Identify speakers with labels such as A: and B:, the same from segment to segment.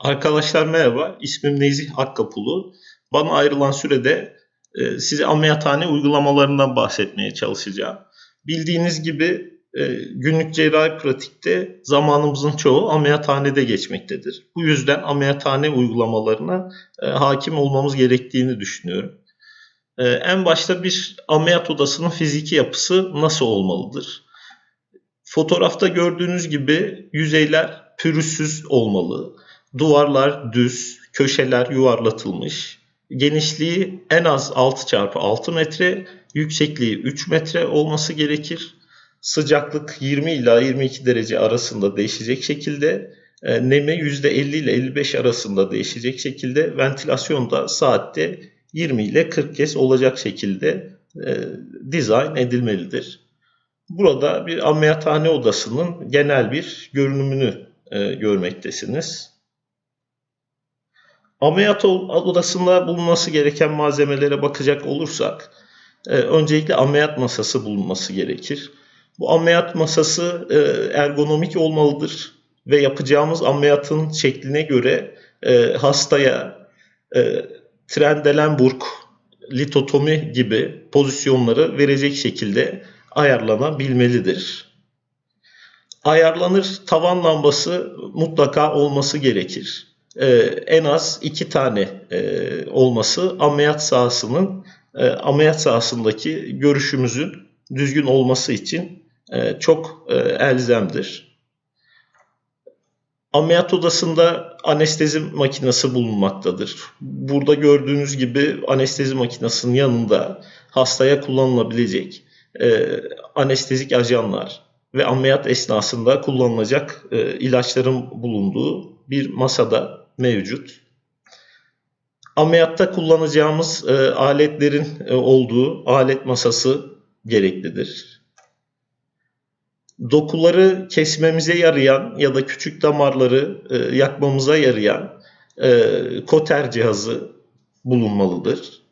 A: Arkadaşlar merhaba, ismim Nezih Akkapulu. Bana ayrılan sürede e, size ameliyathane uygulamalarından bahsetmeye çalışacağım. Bildiğiniz gibi e, günlük cerrahi pratikte zamanımızın çoğu ameliyathanede geçmektedir. Bu yüzden ameliyathane uygulamalarına e, hakim olmamız gerektiğini düşünüyorum. En başta bir ameliyat odasının fiziki yapısı nasıl olmalıdır? Fotoğrafta gördüğünüz gibi yüzeyler pürüzsüz olmalı. Duvarlar düz, köşeler yuvarlatılmış. Genişliği en az 6 çarpı 6 metre, yüksekliği 3 metre olması gerekir. Sıcaklık 20 ila 22 derece arasında değişecek şekilde, e, nemi %50 ile 55 arasında değişecek şekilde, ventilasyon da saatte 20 ile 40 kez olacak şekilde e, dizayn edilmelidir. Burada bir ameliyathane odasının genel bir görünümünü e, görmektesiniz. Ameliyat odasında bulunması gereken malzemelere bakacak olursak, e, öncelikle ameliyat masası bulunması gerekir. Bu ameliyat masası e, ergonomik olmalıdır ve yapacağımız ameliyatın şekline göre e, hastaya Trendelenburg, litotomi gibi pozisyonları verecek şekilde ayarlanabilmelidir. Ayarlanır tavan lambası mutlaka olması gerekir. Ee, en az iki tane e, olması ameliyat sahasının e, ameliyat sahasındaki görüşümüzün düzgün olması için e, çok e, elzemdir. Ameliyat odasında anestezi makinesi bulunmaktadır. Burada gördüğünüz gibi anestezi makinesinin yanında hastaya kullanılabilecek e, anestezik ajanlar ve ameliyat esnasında kullanılacak e, ilaçların bulunduğu bir masada mevcut. Ameliyatta kullanacağımız e, aletlerin e, olduğu alet masası gereklidir. Dokuları kesmemize yarayan ya da küçük damarları e, yakmamıza yarayan e, koter cihazı bulunmalıdır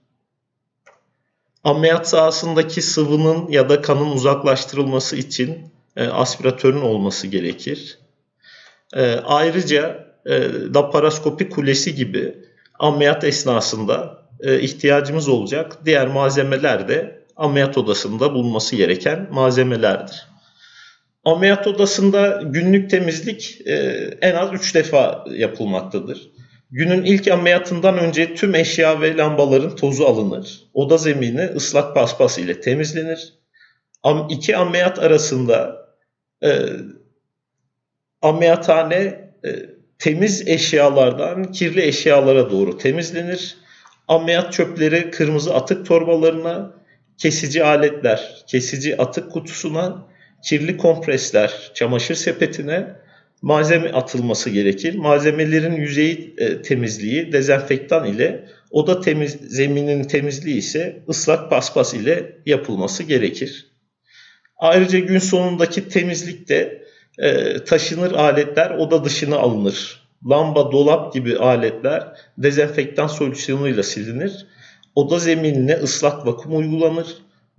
A: ameliyat sahasındaki sıvının ya da kanın uzaklaştırılması için e, aspiratörün olması gerekir. E, ayrıca e, laparoskopi kulesi gibi ameliyat esnasında e, ihtiyacımız olacak diğer malzemeler de ameliyat odasında bulunması gereken malzemelerdir. Ameliyat odasında günlük temizlik e, en az 3 defa yapılmaktadır. Günün ilk ameliyatından önce tüm eşya ve lambaların tozu alınır. Oda zemini ıslak paspas ile temizlenir. Am iki ameliyat arasında e, ameliyathane e, temiz eşyalardan kirli eşyalara doğru temizlenir. Ameliyat çöpleri kırmızı atık torbalarına, kesici aletler kesici atık kutusuna, kirli kompresler çamaşır sepetine, malzeme atılması gerekir. Malzemelerin yüzeyi e, temizliği dezenfektan ile oda temiz zeminin temizliği ise ıslak paspas ile yapılması gerekir. Ayrıca gün sonundaki temizlikte e, taşınır aletler oda dışına alınır. Lamba, dolap gibi aletler dezenfektan solüsyonuyla silinir. Oda zeminine ıslak vakum uygulanır.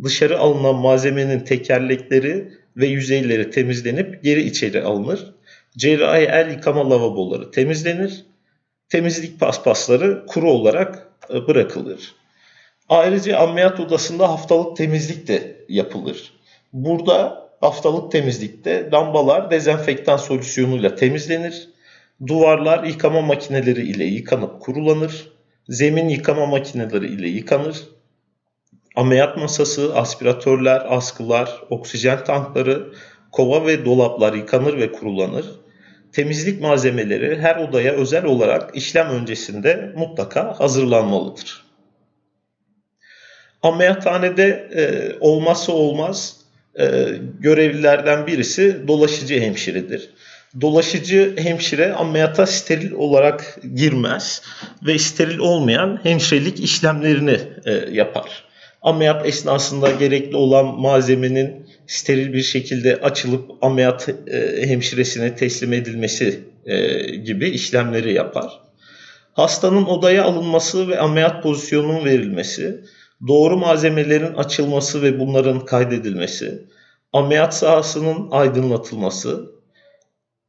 A: Dışarı alınan malzemenin tekerlekleri ve yüzeyleri temizlenip geri içeri alınır cerrahi el yıkama lavaboları temizlenir. Temizlik paspasları kuru olarak e, bırakılır. Ayrıca ameliyat odasında haftalık temizlik de yapılır. Burada haftalık temizlikte lambalar dezenfektan solüsyonuyla temizlenir. Duvarlar yıkama makineleri ile yıkanıp kurulanır. Zemin yıkama makineleri ile yıkanır. Ameliyat masası, aspiratörler, askılar, oksijen tankları, kova ve dolaplar yıkanır ve kurulanır temizlik malzemeleri her odaya özel olarak işlem öncesinde mutlaka hazırlanmalıdır. Ameliyathanede e, olmazsa olmaz e, görevlilerden birisi dolaşıcı hemşiredir. Dolaşıcı hemşire ameliyata steril olarak girmez ve steril olmayan hemşirelik işlemlerini e, yapar. Ameliyat esnasında gerekli olan malzemenin steril bir şekilde açılıp ameliyat e, hemşiresine teslim edilmesi e, gibi işlemleri yapar. Hastanın odaya alınması ve ameliyat pozisyonunun verilmesi, doğru malzemelerin açılması ve bunların kaydedilmesi, ameliyat sahasının aydınlatılması,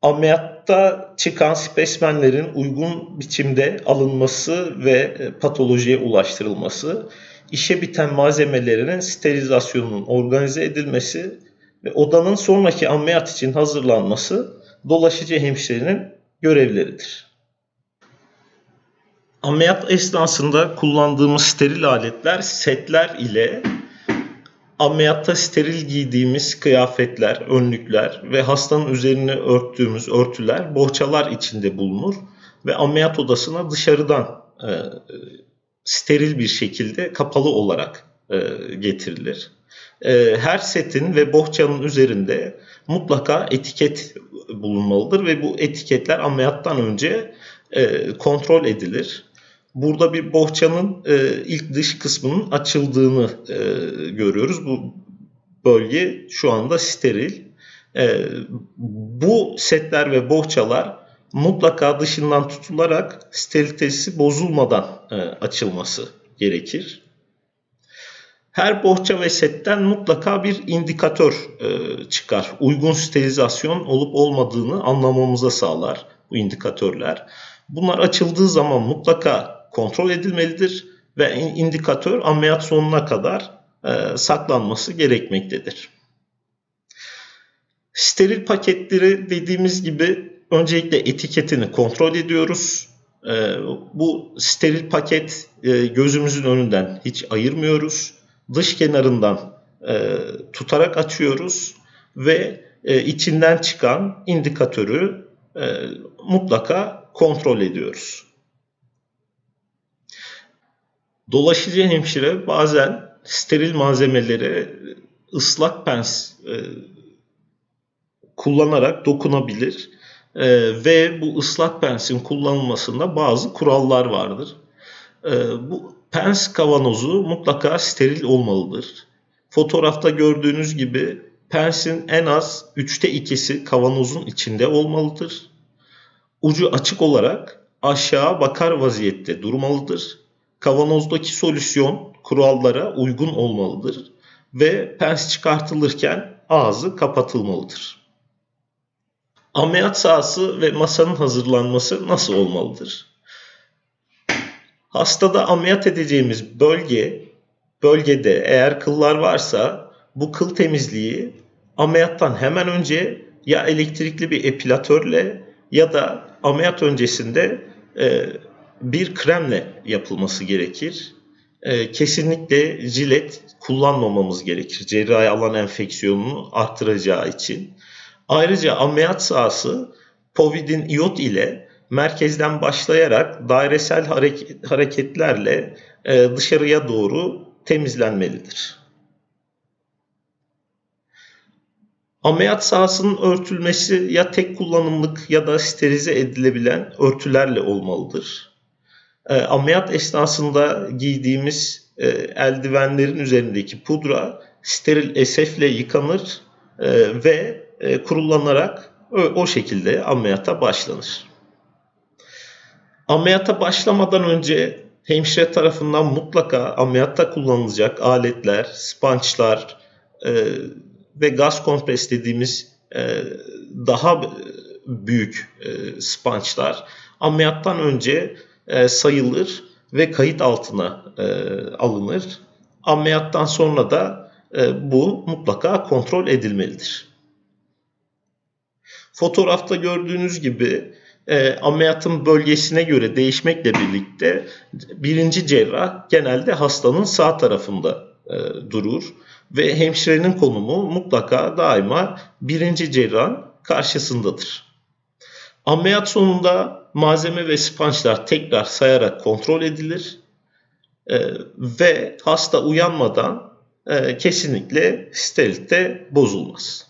A: Ameliyatta çıkan spesmenlerin uygun biçimde alınması ve e, patolojiye ulaştırılması, işe biten malzemelerinin sterilizasyonunun organize edilmesi ve odanın sonraki ameliyat için hazırlanması dolaşıcı hemşirenin görevleridir. Ameliyat esnasında kullandığımız steril aletler setler ile ameliyatta steril giydiğimiz kıyafetler, önlükler ve hastanın üzerine örttüğümüz örtüler bohçalar içinde bulunur ve ameliyat odasına dışarıdan e, steril bir şekilde kapalı olarak e, getirilir. E, her setin ve bohçanın üzerinde mutlaka etiket bulunmalıdır ve bu etiketler ameliyattan önce e, kontrol edilir. Burada bir bohçanın e, ilk dış kısmının açıldığını e, görüyoruz. Bu bölge şu anda steril. E, bu setler ve bohçalar mutlaka dışından tutularak sterilitesi bozulmadan e, açılması gerekir. Her bohça ve setten mutlaka bir indikatör e, çıkar. Uygun sterilizasyon olup olmadığını anlamamıza sağlar bu indikatörler. Bunlar açıldığı zaman mutlaka kontrol edilmelidir ve indikatör ameliyat sonuna kadar e, saklanması gerekmektedir. Steril paketleri dediğimiz gibi öncelikle etiketini kontrol ediyoruz. E, bu steril paket e, gözümüzün önünden hiç ayırmıyoruz. Dış kenarından e, tutarak açıyoruz ve e, içinden çıkan indikatörü e, mutlaka kontrol ediyoruz. Dolaşıcı hemşire bazen steril malzemeleri ıslak pens e, kullanarak dokunabilir e, ve bu ıslak pensin kullanılmasında bazı kurallar vardır. E, bu pens kavanozu mutlaka steril olmalıdır. Fotoğrafta gördüğünüz gibi pensin en az 3'te 2'si kavanozun içinde olmalıdır. Ucu açık olarak aşağı bakar vaziyette durmalıdır kavanozdaki solüsyon kurallara uygun olmalıdır ve pens çıkartılırken ağzı kapatılmalıdır. Ameliyat sahası ve masanın hazırlanması nasıl olmalıdır? Hastada ameliyat edeceğimiz bölge, bölgede eğer kıllar varsa bu kıl temizliği ameliyattan hemen önce ya elektrikli bir epilatörle ya da ameliyat öncesinde e, bir kremle yapılması gerekir. E, kesinlikle jilet kullanmamamız gerekir. Cerrahi alan enfeksiyonunu arttıracağı için. Ayrıca ameliyat sahası povidin iot ile merkezden başlayarak dairesel hareket, hareketlerle e, dışarıya doğru temizlenmelidir. Ameliyat sahasının örtülmesi ya tek kullanımlık ya da sterilize edilebilen örtülerle olmalıdır. E, ameliyat esnasında giydiğimiz e, eldivenlerin üzerindeki pudra steril esefle yıkanır e, ve e, o, şekilde ameliyata başlanır. Ameliyata başlamadan önce hemşire tarafından mutlaka ameliyatta kullanılacak aletler, spançlar e, ve gaz kompres dediğimiz daha büyük spançlar ameliyattan önce e, sayılır ve kayıt altına e, alınır. Ameliyattan sonra da e, bu mutlaka kontrol edilmelidir. Fotoğrafta gördüğünüz gibi ameliyatın bölgesine göre değişmekle birlikte birinci cerrah genelde hastanın sağ tarafında durur ve hemşirenin konumu mutlaka daima birinci cerrahın karşısındadır. Ameliyat sonunda malzeme ve spançlar tekrar sayarak kontrol edilir e, ve hasta uyanmadan e, kesinlikle sterilite bozulmaz.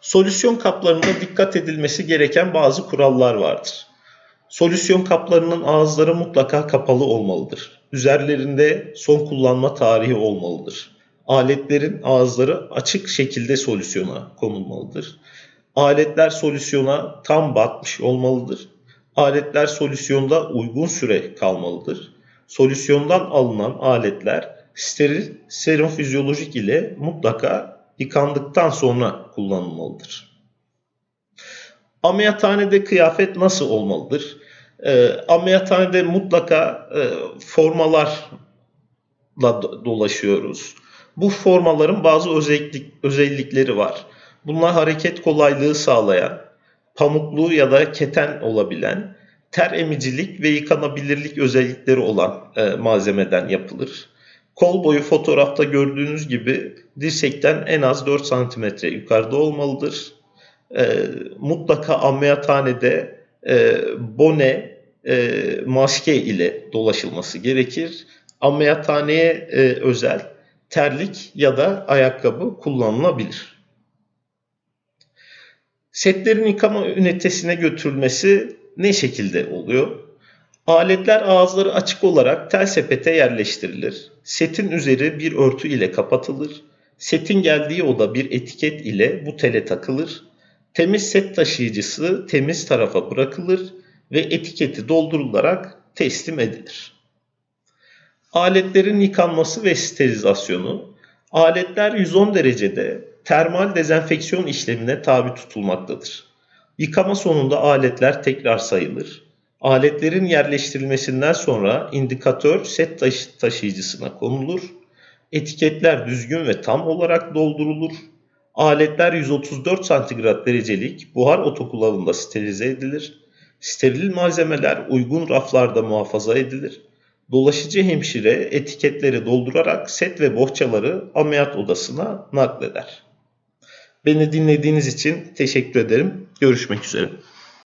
A: Solüsyon kaplarında dikkat edilmesi gereken bazı kurallar vardır. Solüsyon kaplarının ağızları mutlaka kapalı olmalıdır. Üzerlerinde son kullanma tarihi olmalıdır. Aletlerin ağızları açık şekilde solüsyona konulmalıdır. Aletler solüsyona tam batmış olmalıdır. Aletler solüsyonda uygun süre kalmalıdır. Solüsyondan alınan aletler steril serum fizyolojik ile mutlaka yıkandıktan sonra kullanılmalıdır. Ameliyathanede kıyafet nasıl olmalıdır? E, ameliyathanede mutlaka e, formalarla do- dolaşıyoruz. Bu formaların bazı özellik, özellikleri var. Bunlar hareket kolaylığı sağlayan, pamuklu ya da keten olabilen, ter emicilik ve yıkanabilirlik özellikleri olan e, malzemeden yapılır. Kol boyu fotoğrafta gördüğünüz gibi dirsekten en az 4 cm yukarıda olmalıdır. E, mutlaka ameliyathanede e, bone, e, maske ile dolaşılması gerekir. Ameliyathaneye e, özel terlik ya da ayakkabı kullanılabilir. Setlerin yıkama ünitesine götürülmesi ne şekilde oluyor? Aletler ağızları açık olarak tel sepete yerleştirilir. Setin üzeri bir örtü ile kapatılır. Setin geldiği oda bir etiket ile bu tele takılır. Temiz set taşıyıcısı temiz tarafa bırakılır ve etiketi doldurularak teslim edilir. Aletlerin yıkanması ve sterilizasyonu. Aletler 110 derecede termal dezenfeksiyon işlemine tabi tutulmaktadır. Yıkama sonunda aletler tekrar sayılır. Aletlerin yerleştirilmesinden sonra indikatör set taşı- taşıyıcısına konulur. Etiketler düzgün ve tam olarak doldurulur. Aletler 134 santigrat derecelik buhar otokulavında sterilize edilir. Steril malzemeler uygun raflarda muhafaza edilir. Dolaşıcı hemşire etiketleri doldurarak set ve bohçaları ameliyat odasına nakleder. Beni dinlediğiniz için teşekkür ederim. Görüşmek üzere.